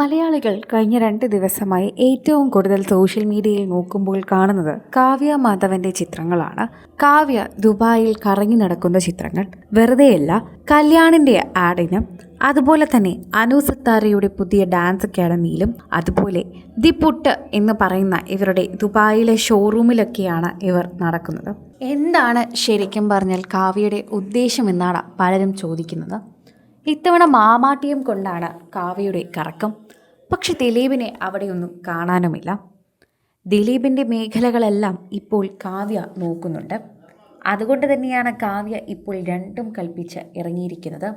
മലയാളികൾ കഴിഞ്ഞ രണ്ട് ദിവസമായി ഏറ്റവും കൂടുതൽ സോഷ്യൽ മീഡിയയിൽ നോക്കുമ്പോൾ കാണുന്നത് കാവ്യ മാധവന്റെ ചിത്രങ്ങളാണ്. കാവ്യ ദുബായിൽ കറങ്ങി നടക്കുന്ന ചിത്രങ്ങൾ വെറുതെയല്ല കല്യാണിന്റെ ആഡിനും അതുപോലെ തന്നെ അനു സത്താരയുടെ പുതിയ ഡാൻസ് അക്കാഡമിയിലും അതുപോലെ ദി പുട്ട് എന്ന് പറയുന്ന ഇവരുടെ ദുബായിലെ ഷോറൂമിലൊക്കെയാണ് ഇവർ നടക്കുന്നത്. എന്താണ് ശരിക്കും പറഞ്ഞാൽ കാവ്യയുടെ ഉദ്ദേശം എന്നാണ് പലരും ചോദിക്കുന്നത്. ഇത്തവണ മാമാട്ടിയും കൊണ്ടാണ് കാവ്യയുടെ കറക്കം. പക്ഷെ ദിലീപിനെ അവിടെയൊന്നും കാണാനുമില്ല. ദിലീപിന്റെ മേഖലകളെല്ലാം ഇപ്പോൾ കാവ്യ നോക്കുന്നുണ്ട്. അതുകൊണ്ട് തന്നെയാണ് കാവ്യ ഇപ്പോൾ രണ്ടും കൽപ്പിച്ച് ഇറങ്ങിയിരിക്കുന്നത്.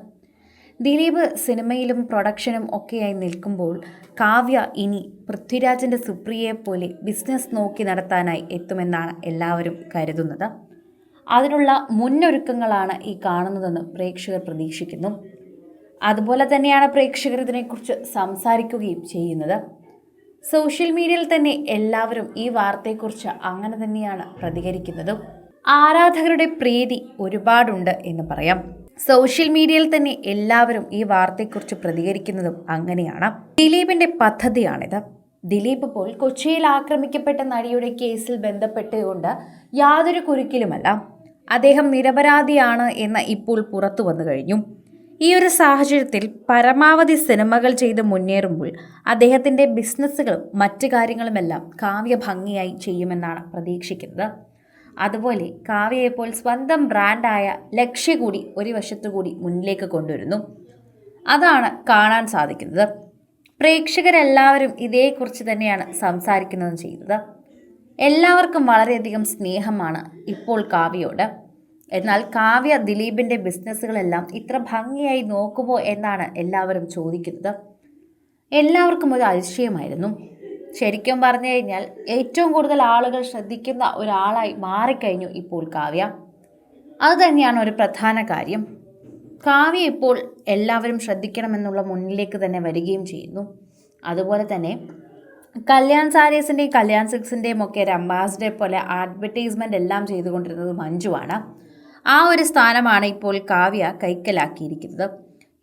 ദിലീപ് സിനിമയിലും പ്രൊഡക്ഷനും ഒക്കെയായി നിൽക്കുമ്പോൾ കാവ്യ ഇനി പൃഥ്വിരാജിന്റെ സുപ്രിയയെ പോലെ ബിസിനസ് നോക്കി നടത്താനായി എത്തുമെന്നാണ് എല്ലാവരും കരുതുന്നത്. അതിനുള്ള മുന്നൊരുക്കങ്ങളാണ് ഈ കാണുന്നതെന്ന് പ്രേക്ഷകർ പ്രതീക്ഷിക്കുന്നു. അതുപോലെ തന്നെയാണ് പ്രേക്ഷകർ ഇതിനെക്കുറിച്ച് സംസാരിക്കുകയും ചെയ്യുന്നത്. സോഷ്യൽ മീഡിയയിൽ തന്നെ എല്ലാവരും ഈ വാർത്തയെക്കുറിച്ച് അങ്ങനെ തന്നെയാണ് പ്രതികരിക്കുന്നതും. ആരാധകരുടെ പ്രീതി ഒരുപാടുണ്ട് എന്ന് പറയാം. സോഷ്യൽ മീഡിയയിൽ തന്നെ എല്ലാവരും ഈ വാർത്തയെക്കുറിച്ച് പ്രതികരിക്കുന്നതും അങ്ങനെയാണ്. ദിലീപിന്റെ പദ്ധതിയാണിത്. ദിലീപ് ഇപ്പോൾ കൊച്ചിയിൽ ആക്രമിക്കപ്പെട്ട നടിയുടെ കേസിൽ ബന്ധപ്പെട്ടുകൊണ്ട് യാതൊരു കുരുക്കിലുമല്ല. അദ്ദേഹം നിരപരാധിയാണ് എന്ന് ഇപ്പോൾ പുറത്തു വന്നു കഴിഞ്ഞു. ഈ ഒരു സാഹചര്യത്തിൽ പരമാവധി സിനിമകൾ ചെയ്ത് മുന്നേറുമ്പോൾ അദ്ദേഹത്തിന്റെ ബിസിനസ്സുകളും മറ്റു കാര്യങ്ങളുമെല്ലാം കാവ്യ ഭംഗിയായി ചെയ്യുമെന്നാണ് പ്രതീക്ഷിക്കുന്നത്. അതുപോലെ കാവ്യയെപ്പോൾ സ്വന്തം ബ്രാൻഡായ ലക്ഷ്യ കൂടി ഒരു വശത്തുകൂടി മുന്നിലേക്ക് കൊണ്ടുവരുന്നു. അതാണ് കാണാൻ സാധിക്കുന്നത്. പ്രേക്ഷകരെല്ലാവരും ഇതേക്കുറിച്ച് തന്നെയാണ് സംസാരിക്കുന്നതും ചെയ്യുന്നത്. എല്ലാവർക്കും വളരെയധികം സ്നേഹമാണ് ഇപ്പോൾ കാവ്യയോട്. എന്നാൽ കാവ്യ ദിലീപിന്റെ ബിസിനസ്സുകളെല്ലാം ഇത്ര ഭംഗിയായി നോക്കുമോ എന്നാണ് എല്ലാവരും ചോദിക്കുന്നത്. എല്ലാവർക്കും ഒരു അതിശയമായിരുന്നു. ശരിക്കും പറഞ്ഞു കഴിഞ്ഞാൽ ഏറ്റവും കൂടുതൽ ആളുകൾ ശ്രദ്ധിക്കുന്ന ഒരാളായി മാറിക്കഴിഞ്ഞു ഇപ്പോൾ കാവ്യ. അത് തന്നെയാണ് ഒരു പ്രധാന കാര്യം. കാവ്യ ഇപ്പോൾ എല്ലാവരും ശ്രദ്ധിക്കണമെന്നുള്ള മുന്നിലേക്ക് തന്നെ വരികയും ചെയ്യുന്നു. അതുപോലെ തന്നെ കല്യാൺ സാരീസിന്റെയും കല്യാൺ സിൽക്സിന്റെയും ഒക്കെ ഒരു അംബാസിഡർ പോലെ അഡ്വർടൈസ്മെന്റ് എല്ലാം ചെയ്തുകൊണ്ടിരുന്നത് മഞ്ജുവാണ്. ആ ഒരു സ്ഥാനമാണ് ഇപ്പോൾ കാവ്യ കൈക്കലാക്കിയിരിക്കുന്നത്.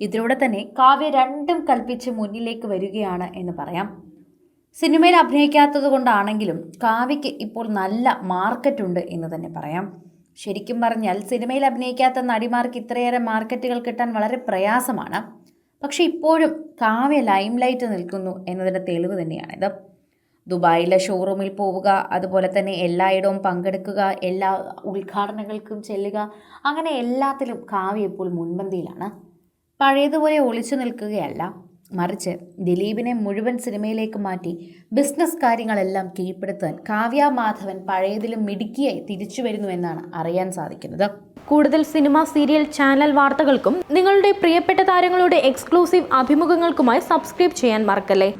ഇതിലൂടെ തന്നെ കാവ്യ രണ്ടും കൽപ്പിച്ച് മുന്നിലേക്ക് വരികയാണ് എന്ന് പറയാം. സിനിമയിൽ അഭിനയിക്കാത്തത് കൊണ്ടാണെങ്കിലും കാവ്യയ്ക്ക് ഇപ്പോൾ നല്ല മാർക്കറ്റ് ഉണ്ട് എന്ന് തന്നെ പറയാം. ശരിക്കും പറഞ്ഞാൽ സിനിമയിൽ അഭിനയിക്കാത്ത നടിമാർക്ക് ഇത്രയേറെ മാർക്കറ്റുകൾ കിട്ടാൻ വളരെ പ്രയാസമാണ്. പക്ഷേ ഇപ്പോഴും കാവ്യ ലൈം ലൈറ്റ് നിൽക്കുന്നു എന്നതിന്റെ തെളിവ് തന്നെയാണിത്. ദുബായിലെ ഷോറൂമിൽ പോവുക അതുപോലെ തന്നെ എല്ലായിടവും പങ്കെടുക്കുക എല്ലാ ഉദ്ഘാടനങ്ങൾക്കും ചെല്ലുക അങ്ങനെ എല്ലാത്തിലും കാവ്യ ഇപ്പോൾ മുൻപന്തിയിലാണ്. പഴയതുപോലെ ഒളിച്ചു നിൽക്കുകയല്ല മറിച്ച് ദിലീപിനെ മുഴുവൻ സിനിമയിലേക്ക് മാറ്റി ബിസിനസ് കാര്യങ്ങളെല്ലാം കീഴ്പ്പെടുത്താൻ കാവ്യ മാധവൻ പഴയതിലും മിടുക്കിയായി തിരിച്ചു വരുന്നുവെന്നാണ് അറിയാൻ സാധിക്കുന്നത്. കൂടുതൽ സിനിമ സീരിയൽ ചാനൽ വാർത്തകൾക്കും നിങ്ങളുടെ പ്രിയപ്പെട്ട താരങ്ങളുടെ എക്സ്ക്ലൂസീവ് അഭിമുഖങ്ങൾക്കുമായി സബ്സ്ക്രൈബ് ചെയ്യാൻ മറക്കല്ലേ?